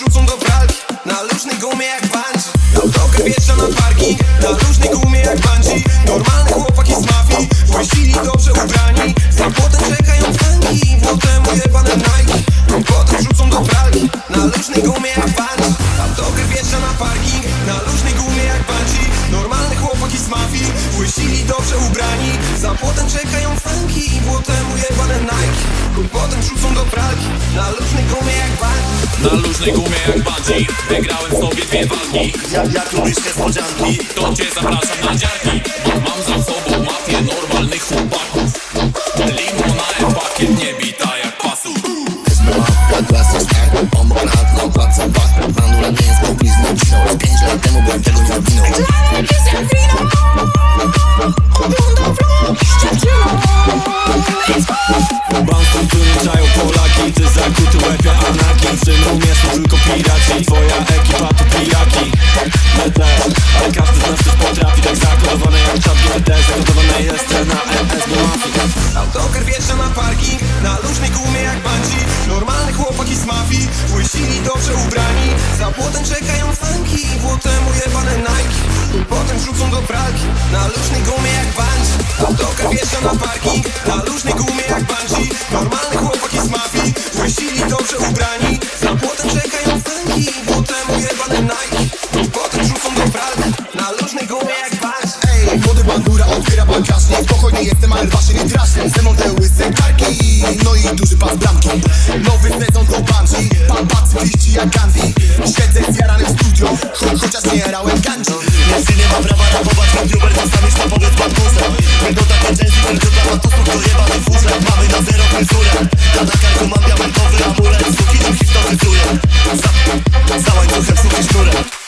rzucą do pralki Na luźnej gumie jak bandzi. Autokar wjeżdża na parking Na luźnej gumie jak bandzi. Normalny chłopaki z mafii. Wyścili dobrze ubrani. Za potem czekają tangi Potem ujebane Nike. Potem rzucą do pralki Na luźnej gumie jak bandzi. Autokar wjeżdża na parking Na luźnej gumie jak bandzi. Normalny chłopaki z mafii. Wyścili dobrze ubrani. Za potem czekają tangi Na luźnej gumie jak bungee Wygrałem sobie dwie walki. Ja, jak lubisz niespodzianki To cię zapraszam na dziarki. Mam za sobą mafię normalnych chłopaków. Limonade pakiet nie bita jak pasu. Mafia klasy star Obok na płaca bat Bandura nie jest pobliżną dziną Pięć lat temu bym tego nie odwinął Bounce którym czają Polaki Ty zakuty łepia anarki W tym są tylko piraci. Twoja ekipa to pijaki też, ale każdy z nas coś potrafi. Tak zakodowane jak czat GPT Zakodowane jest cena MS do mafii Autokar wjeżdża na Na luźnej gumie jak bungee Normalne chłopaki z mafii Łyścili dobrze ubrani. Za płotem czekają Nike Potem rzucą do pralki Na luźnej gumie jak bungee. Autokar wjeżdża na parking Na luźnej gumie jak bungee. Normalne chłopaki z mafii Łyścili dobrze ubrani. Za płotem czekają fanki Potem ujebane Nike. Potem rzucą do pralki Na luźnej gumie jak bungee. Ej, młody bandura otwiera bagażnik Spokojnie jestem, ale wasze nie drażnię Ze mną te łyse karki No i duży pas bramki. Nowy sezon to bungee Pan pacyfiści jak Gandhi. Siedzę zjarany w studio cho Chociaż nie jarałem ganji każdy nie ma prawa rapować, ten Uber zostaniesz na powiedz badkurze Będą takie części, ten dla fatusów to jebany furze Mamy na zero kulturę, dla takarku mam diamentowy amulet Suki nim hipnotyzuje Za, za łańcuchem suki sznurem